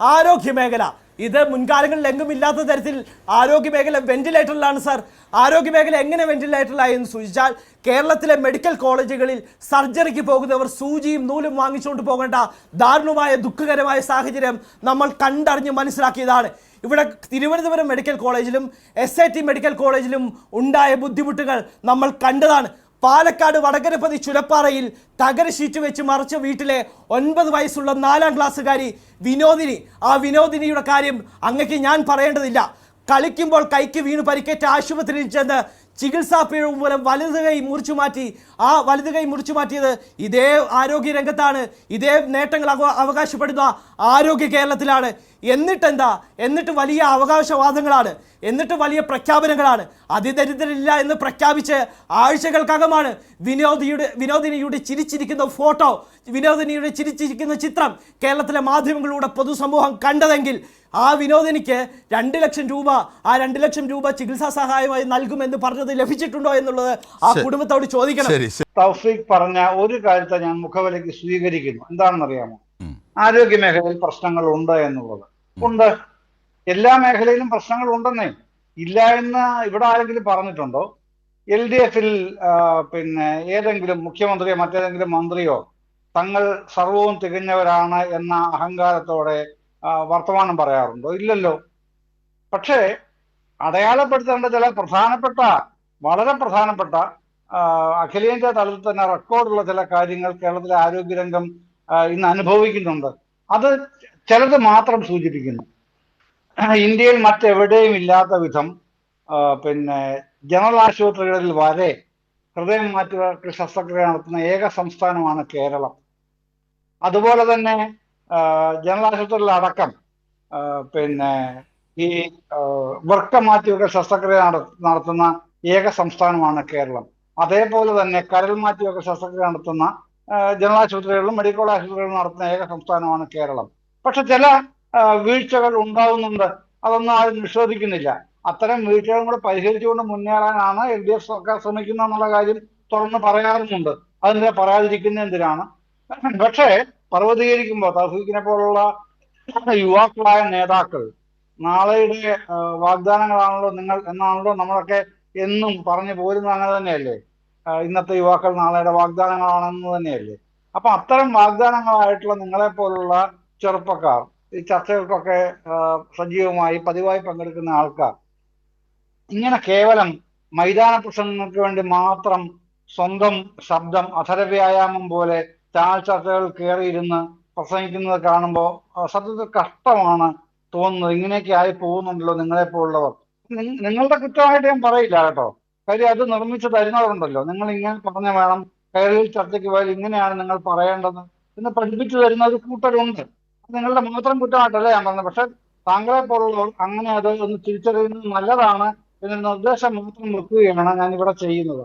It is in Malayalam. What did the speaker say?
ആരോഗ്യ മേഖല ഇത് മുൻകാലങ്ങളിൽ എങ്ങും ഇല്ലാത്ത തരത്തിൽ ആരോഗ്യ മേഖല വെന്റിലേറ്ററിലാണ് സാർ. ആരോഗ്യ മേഖല എങ്ങനെ വെന്റിലേറ്ററിലായി എന്ന് സൂചിച്ചാൽ കേരളത്തിലെ മെഡിക്കൽ കോളേജുകളിൽ സർജറിക്ക് പോകുന്നവർ സൂചിയും നൂലും വാങ്ങിച്ചുകൊണ്ട് പോകേണ്ട ദാരുണമായ ദുഃഖകരമായ സാഹചര്യം നമ്മൾ കണ്ടറിഞ്ഞ് മനസ്സിലാക്കിയതാണ്. ഇവിടെ തിരുവനന്തപുരം മെഡിക്കൽ കോളേജിലും എസ് ഐ ടി മെഡിക്കൽ കോളേജിലും ഉണ്ടായ ബുദ്ധിമുട്ടുകൾ നമ്മൾ കണ്ടതാണ്. പാലക്കാട് വടകരപ്പതി ചുരപ്പാറയിൽ തകര ഷീറ്റ് വെച്ച് മറിച്ച വീട്ടിലെ ഒൻപത് വയസ്സുള്ള നാലാം ക്ലാസ്സുകാരി വിനോദിനി. ആ വിനോദിനിയുടെ കാര്യം അങ്ങക്ക് ഞാൻ പറയേണ്ടതില്ല. കളിക്കുമ്പോൾ കൈക്ക് വീണ് പരിക്കേറ്റ ആശുപത്രിയിൽ ചെന്ന് ചികിത്സാ പിഴവ് മൂലം വലത് കൈ മുറിച്ചു മാറ്റി ആ വലത് കൈ മുറിച്ചു മാറ്റിയത് ഇതേ ആരോഗ്യ രംഗത്താണ്. ഇതേ നേട്ടങ്ങൾ അവ- അവകാശപ്പെടുന്ന ആരോഗ്യ കേരളത്തിലാണ്. എന്നിട്ടെന്താ? എന്നിട്ട് വലിയ അവകാശവാദങ്ങളാണ്. എന്നിട്ട് വലിയ പ്രഖ്യാപനങ്ങളാണ്. അതിദരിദ്രരില്ല എന്ന് പ്രഖ്യാപിച്ച് ആഴ്ചകൾക്കകമാണ് വിനോദിയുടെ വിനോദിനിയുടെ ചിരിച്ചിരിക്കുന്ന ഫോട്ടോ വിനോദിനിയുടെ ചിരിച്ചിരിക്കുന്ന ചിത്രം കേരളത്തിലെ മാധ്യമങ്ങളിലൂടെ പൊതുസമൂഹം കണ്ടതെങ്കിൽ ആ വിനോദിനിക്ക് രണ്ട് ലക്ഷം രൂപ ആ രണ്ട് ലക്ഷം രൂപ ചികിത്സാ സഹായമായി നൽകുമെന്ന് പറഞ്ഞത് ലഭിച്ചിട്ടുണ്ടോ എന്നുള്ളത് ആ കുടുംബത്തോട് ചോദിക്കണം. തൗഫീഖ് പറഞ്ഞ ഒരു കാര്യത്തെ ഞാൻ മുഖവിലയ്ക്ക് സ്വീകരിക്കുന്നു. എന്താണെന്നറിയാമോ? ആരോഗ്യ മേഖലയിൽ പ്രശ്നങ്ങൾ ഉണ്ട് എന്നുള്ളത് ഉണ്ട്. എല്ലാ മേഖലയിലും പ്രശ്നങ്ങൾ ഉണ്ടെന്നേ ഇല്ല എന്ന് ഇവിടെ ആരെങ്കിലും പറഞ്ഞിട്ടുണ്ടോ? എൽ ഡി എഫിൽ പിന്നെ ഏതെങ്കിലും മുഖ്യമന്ത്രിയോ മറ്റേതെങ്കിലും മന്ത്രിയോ തങ്ങൾ സർവവും തികഞ്ഞവരാണ് എന്ന അഹങ്കാരത്തോടെ വർത്തമാനം പറയാറുണ്ടോ? ഇല്ലല്ലോ. പക്ഷേ അടയാളപ്പെടുത്തേണ്ട ചില പ്രധാനപ്പെട്ട വളരെ പ്രധാനപ്പെട്ട അഖിലേന്ത്യാ തലത്തിൽ തന്നെ റെക്കോർഡുള്ള ചില കാര്യങ്ങൾ കേരളത്തിലെ ആരോഗ്യരംഗം ഇന്ന് അനുഭവിക്കുന്നുണ്ട്. അത് ചിലത് മാത്രം സൂചിപ്പിക്കുന്നു. ഇന്ത്യയിൽ മറ്റെവിടെയും ഇല്ലാത്ത വിധം പിന്നെ ജനറൽ ആശുപത്രികളിൽ വരെ ഹൃദയം മാറ്റുക ശസ്ത്രക്രിയ നടത്തുന്ന ഏക സംസ്ഥാനമാണ് കേരളം. അതുപോലെ തന്നെ ജനറൽ ആശുപത്രിയിൽ അടക്കം പിന്നെ ഈ വൃക്ക മാറ്റിവെക്കൽ ശസ്ത്രക്രിയ നടത്തുന്ന ഏക സംസ്ഥാനമാണ് കേരളം. അതേപോലെ തന്നെ കരൽ മാറ്റിവെക്കൽ ശസ്ത്രക്രിയ നടത്തുന്ന ജനറൽ ആശുപത്രികളിലും മെഡിക്കൽ ആശുപത്രികളിലും നടത്തുന്ന ഏക സംസ്ഥാനമാണ് കേരളം. പക്ഷെ ചില വീഴ്ചകൾ ഉണ്ടാകുന്നുണ്ട് അതൊന്നും ആരും നിഷേധിക്കുന്നില്ല. അത്തരം വീഴ്ചകളും കൂടെ പരിഹരിച്ചുകൊണ്ട് മുന്നേറാനാണ് എൽ ഡി എഫ് സർക്കാർ ശ്രമിക്കുന്നത് എന്നുള്ള കാര്യം തുറന്ന് പറയാറുമുണ്ട്. അതിനെ പറയാതിരിക്കുന്ന എന്തിനാണ്? പക്ഷേ പർവതീകരിക്കുമ്പോൾ തൗഫീഖിനെ പോലുള്ള യുവാക്കളായ നേതാക്കൾ നാളെയുടെ വാഗ്ദാനങ്ങളാണല്ലോ നിങ്ങൾ എന്നാണല്ലോ നമ്മളൊക്കെ എന്നും പറഞ്ഞു പോരുന്ന അങ്ങനെ തന്നെയല്ലേ? ഇന്നത്തെ യുവാക്കൾ നാളെയുടെ വാഗ്ദാനങ്ങളാണെന്ന് തന്നെയല്ലേ? അപ്പൊ അത്തരം വാഗ്ദാനങ്ങളായിട്ടുള്ള നിങ്ങളെ പോലുള്ള ചെറുപ്പക്കാർ ഈ ചർച്ചകൾക്കൊക്കെ സജീവമായി പതിവായി പങ്കെടുക്കുന്ന ആൾക്കാർ ഇങ്ങനെ കേവലം മൈതാന പ്രസംഗങ്ങൾക്ക് വേണ്ടി മാത്രം സ്വന്തം ശബ്ദം അധര വ്യായാമം പോലെ ചാനൽ ചർച്ചകൾ കയറിയിരുന്ന് പ്രസംഗിക്കുന്നത് കാണുമ്പോൾ സത്യത്തിൽ കഷ്ടമാണ് തോന്നുന്നത്. ഇങ്ങനെയൊക്കെ ആയി പോകുന്നുണ്ടല്ലോ നിങ്ങളെ പോലുള്ളവർ നിങ്ങളുടെ കുറ്റമായിട്ട് ഞാൻ പറയില്ല കേട്ടോ. കാര്യം അത് നിർമ്മിച്ച് തരുന്നവരുണ്ടല്ലോ. നിങ്ങൾ ഇങ്ങനെ പറഞ്ഞു വേണം കയറിയിൽ ചർച്ചയ്ക്ക് പോയാൽ ഇങ്ങനെയാണ് നിങ്ങൾ പറയേണ്ടത് എന്ന് പഠിപ്പിച്ചു തരുന്ന ഒരു കൂട്ടരുണ്ട്. നിങ്ങളുടെ മാത്രം കുറ്റമായിട്ടല്ല ഞാൻ പറഞ്ഞത്. പക്ഷെ താങ്കളെ പോലുള്ളവർ അങ്ങനെ അത് ഒന്ന് തിരിച്ചറിയുന്നത് നല്ലതാണ് എന്നൊരു നിർദ്ദേശം മാത്രം വെക്കുകയാണ് ഞാൻ ഇവിടെ ചെയ്യുന്നത്.